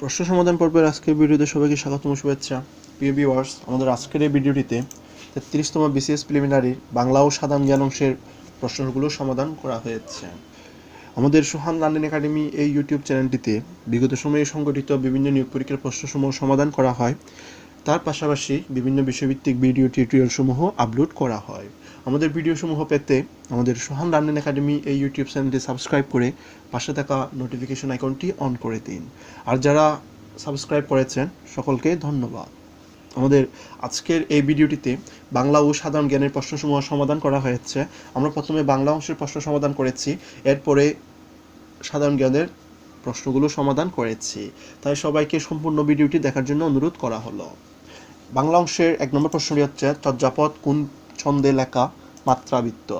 প্রশ্ন সমাধান পর্বের আজকের ভিডিওতে সবাইকে স্বাগতম, শুভেচ্ছা। প্রিয় ভিউয়ার্স আমাদের আজকের এই ভিডিওটিতে তেত্রিশতম বিসিএস প্রিলিমিনারির বাংলা ও সাধারণ জ্ঞান অংশের প্রশ্নগুলো সমাধান করা হয়েছে। আমাদের সোহান লার্নিং একাডেমি এই ইউটিউব চ্যানেলটিতে বিগত সময়ে সংগঠিত বিভিন্ন নিয়োগ পরীক্ষার প্রশ্নসমূহ সমাধান করা হয়। তার পাশাপাশি বিভিন্ন বিষয়ভিত্তিক ভিডিও টিউটোরিয়ালসমূহ আপলোড করা হয়। আমাদের ভিডিওসমূহ পেতে আমাদের সোহান রান্নান একাডেমি এই ইউটিউব চ্যানেলটি সাবস্ক্রাইব করে পাশে থাকা নোটিফিকেশন আইকনটি অন করে দিন। আর যারা সাবস্ক্রাইব করেছেন, সকলকে ধন্যবাদ। আমাদের আজকের এই ভিডিওটিতে বাংলা ও সাধারণ জ্ঞানের প্রশ্নসমূহ সমাধান করা হয়েছে। আমরা প্রথমে বাংলা অংশের প্রশ্ন সমাধান করেছি, এরপরে সাধারণ জ্ঞানের প্রশ্নগুলো সমাধান করেছি। তাই সবাইকে সম্পূর্ণ ভিডিওটি দেখার জন্য অনুরোধ করা হলো। বাংলা অংশের এক নম্বর প্রশ্নটি হচ্ছে চর্যাপদ কোন ছন্দে লেখা মাত্রাবৃত্ত।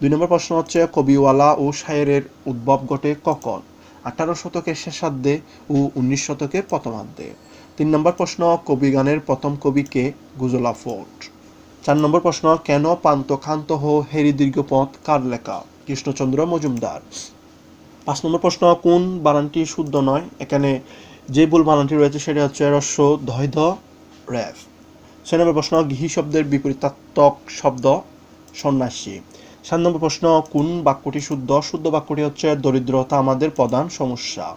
দুই নম্বর প্রশ্ন হচ্ছে, কবিওয়ালা ও শায়েরের উদ্ভব ঘটে কখন? আঠারো শতকের শেষার্ধে ও উনিশ শতকের প্রথমার্ধে। তিন নম্বর প্রশ্ন, কবিগানের প্রথম কবিকে গুজলা ফোর্ট। চার নম্বর প্রশ্ন, কেন পান্ত খান্ত হো হেরি দীর্ঘপথ কার লেখা? কৃষ্ণচন্দ্র মজুমদার। পাঁচ নম্বর প্রশ্ন, কোন বানানটি শুদ্ধ নয়? এখানে যে ভুল বানানটি রয়েছে সেটা হচ্ছে রস্য ধৈধ র্যাফ ছয় নম্বর প্রশ্ন, গৃহী শব্দের বিপরীতাত্মক শব্দ, সন্ন্যাসী। সাত নম্বর প্রশ্ন, কোন বাক্যটি শুদ্ধ? শুদ্ধ বাক্যটি হচ্ছে, দরিদ্রতা আমাদের প্রধান সমস্যা।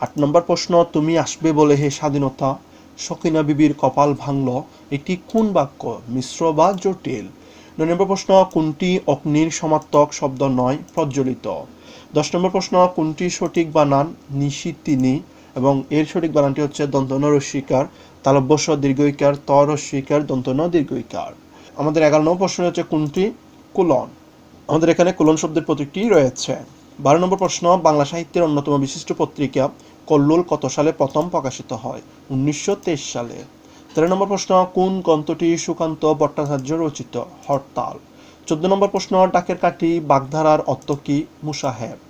আট নম্বর প্রশ্ন, তুমি আসবে বলে হে স্বাধীনতা? সকিনা বিবির কপাল ভাঙল। এটি কোন বাক্য? মিশ্র বা জটিল? নয় নম্বর প্রশ্ন, কোনটি অগ্নির সমাত্মক শব্দ নয়? প্রজ্বলিত। দশ নম্বর প্রশ্ন, কোনটি সঠিক বানান নিশি তিনি এবং এর সঠিক বানানটি হচ্ছে দন্তন রস্বীকার তালব্যস্ব দীর্ঘইকার ত রস্বীকার দন্তন দীর্ঘইকার। আমাদের এগারো নম্বর প্রশ্ন হচ্ছে কোনটি? কুলন। আমাদের এখানে কুলন শব্দের প্রতীকটি রয়েছে। বারো নম্বর প্রশ্ন, বাংলা সাহিত্যের অন্যতম বিশিষ্ট পত্রিকা কল্লোল কত সালে প্রথম প্রকাশিত হয়? উনিশশো তেইশ সালে। তেরো নম্বর প্রশ্ন, কোন গ্রন্থটি সুকান্ত ভট্টাচার্য রচিত? হরতাল। চোদ্দ নম্বর প্রশ্ন, ডাকের কাঠি, বাগধারার অর্থ কি? মুসাহেব।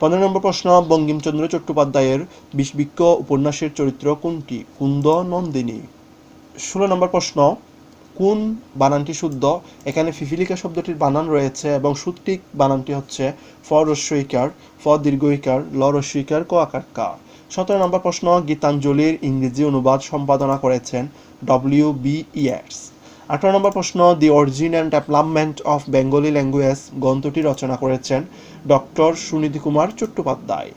পনেরো নম্বর প্রশ্ন, বঙ্কিমচন্দ্র চট্টোপাধ্যায়ের বিষবিক্ষ উপন্যাসের চরিত্র কোনটি? কুন্দ, নন্দিনী। ষোলো নম্বর প্রশ্ন, কোন বানানটি শুদ্ধ? এখানে ফিফিলিকা শব্দটির বানান রয়েছে এবং সঠিক বানানটি হচ্ছে, ফ রস্বইকার ফ দীর্ঘইকার ল রস্বইকার ক আকার কা। সতেরো নম্বর প্রশ্ন, গীতাঞ্জলির ইংরেজি অনুবাদ সম্পাদনা করেছেন ডব্লিউ বি ইয়ার্স আঠারো নম্বর প্রশ্ন the origin and development of Bengali language গ্রন্থটি রচনা করেছেন ডক্টর সুনীতি কুমার চট্টোপাধ্যায়।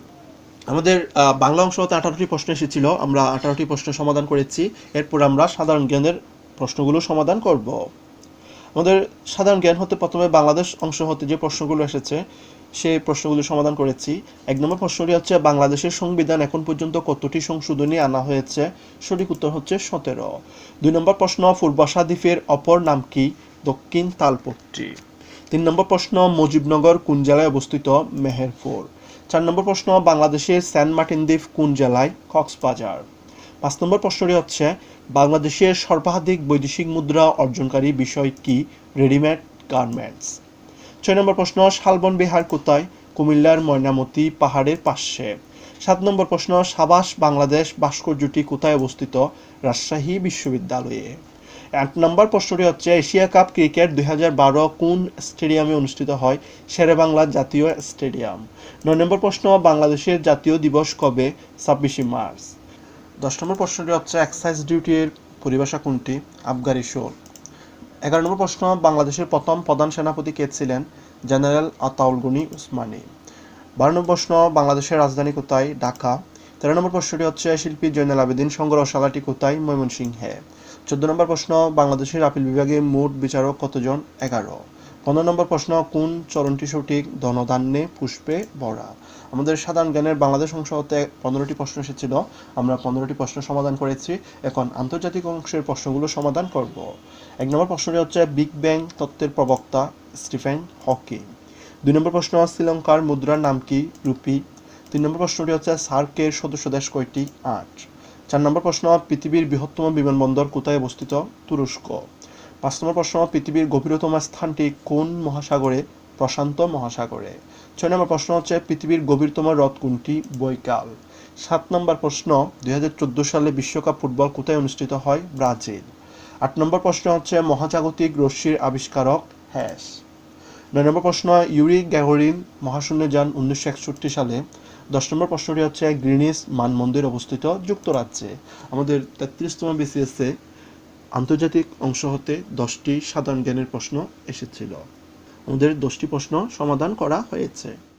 আমাদের বাংলা অংশ হতে আঠারোটি প্রশ্ন এসেছিল, আমরা আঠারোটি প্রশ্ন সমাধান করেছি, এরপর আমরা সাধারণ জ্ঞানের প্রশ্নগুলো সমাধান করব। আমাদের সাধারণ জ্ঞান হতে প্রথমে বাংলাদেশ অংশ হতে যে প্রশ্নগুলো এসেছে সেই প্রশ্নগুলো সমাধান করেছি। এক নম্বর প্রশ্নটি হচ্ছে, বাংলাদেশের সংবিধান এখন পর্যন্ত কতটি সংশোধনী আনা হয়েছে? সঠিক উত্তর হচ্ছে সতেরো। দুই নম্বর প্রশ্ন পূর্বাশা দ্বীপের অপর নাম কি? দক্ষিণ তালপট্টি। তিন নম্বর প্রশ্ন, মুজিবনগর কোন জেলায় অবস্থিত? মেহেরপুর। চার নম্বর প্রশ্ন, বাংলাদেশের সেন্ট মার্টিন দ্বীপ কোন জেলায়? কক্সবাজার। পাঁচ নম্বর প্রশ্নটি হচ্ছে, বাংলাদেশের সর্বাধিক বৈদেশিক মুদ্রা অর্জনকারী বিষয় কি? Readymade garments. ছয় নম্বর প্রশ্ন, শালবন বিহার কোথায়? কুমিল্লার ময়নামতি পাহাড়ের পাশে। সাত নম্বর প্রশ্ন, সাবাস, বাংলাদেশ ভাস্কর্যটি কোথায় অবস্থিত? রাজশাহী বিশ্ববিদ্যালয়ে। এক নম্বর প্রশ্নটি হচ্ছে, এশিয়া কাপ ক্রিকেট দুই কোন স্টেডিয়ামে অনুষ্ঠিত হয়? শেরেবাংলা জাতীয় স্টেডিয়াম। নয় নম্বর প্রশ্ন, বাংলাদেশের জাতীয় দিবস কবে? ছাব্বিশে মার্চ। দশ নম্বর প্রশ্নটি হচ্ছে, এক্সাইজ ডিউটির পরিভাষা কোনটি? আবগারি শোল। এগারো নম্বর প্রশ্ন, বাংলাদেশের প্রথম প্রধান সেনাপতি কে ছিলেন? জেনারেল আতাউল গনি উসমানী। বারো নম্বর প্রশ্ন, বাংলাদেশের রাজধানী কোথায়? ঢাকা। তেরো নম্বর প্রশ্নটি হচ্ছে, শিল্পী জৈনাল আবেদিন সংগ্রহশালাটি কোথায়? ময়মনসিংহে। চোদ্দ নম্বর প্রশ্ন, বাংলাদেশের আপিল বিভাগে মোট বিচারক কতজন? এগারো। পনেরো নম্বর প্রশ্ন, কোন চরণটি সঠিক? ধনধান্যে পুষ্পে ভরা আমাদের সাধারণ জ্ঞানের বাংলাদেশ অংশ হতে পনেরোটি প্রশ্ন এসেছিল। আমরা পনেরোটি প্রশ্ন সমাধান করেছি। এখন আন্তর্জাতিক অংশের প্রশ্নগুলো সমাধান করব। এক নম্বর প্রশ্নটি হচ্ছে, বিগ ব্যাং তত্ত্বের প্রবক্তা স্টিফেন হকিং। দুই নম্বর প্রশ্ন, শ্রীলঙ্কার মুদ্রার নাম কি? রুপি। তিন নম্বর প্রশ্নটি হচ্ছে, সার্কের সদস্য দেশ কয়টি? আট। চার নম্বর প্রশ্ন, পৃথিবীর বৃহত্তম বিমানবন্দর কোথায় অবস্থিত? তুরস্ক। পাঁচ নম্বর প্রশ্ন, পৃথিবীর গভীরতম স্থানটি কোন মহাসাগরে? প্রশান্ত মহাসাগরে। ছয় নম্বর প্রশ্ন হচ্ছে, পৃথিবীর গভীরতম হ্রদ কোনটি? বৈকাল। সাত নম্বর প্রশ্ন, দুই হাজার চোদ্দ সালে বিশ্বকাপ ফুটবল কোথায় অনুষ্ঠিত হয়? ব্রাজিল। আট নম্বর প্রশ্ন হচ্ছে, মহাজাগতিক রশ্মির আবিষ্কারক হ্যাস নয় নম্বর প্রশ্ন, ইউরি গ্যাগরিন মহাশূন্যে যান উনিশশো একষট্টি সালে। দশ নম্বর প্রশ্নটি হচ্ছে গ্রিনিস মানমন্দির অবস্থিত যুক্তরাজ্যে। আমাদের তেত্রিশতম বিসিএসে আন্তর্জাতিক অংশ হতে দশটি সাধারণ জ্ঞানের প্রশ্ন এসেছিল। আমাদের দশটি প্রশ্ন সমাধান করা হয়েছে।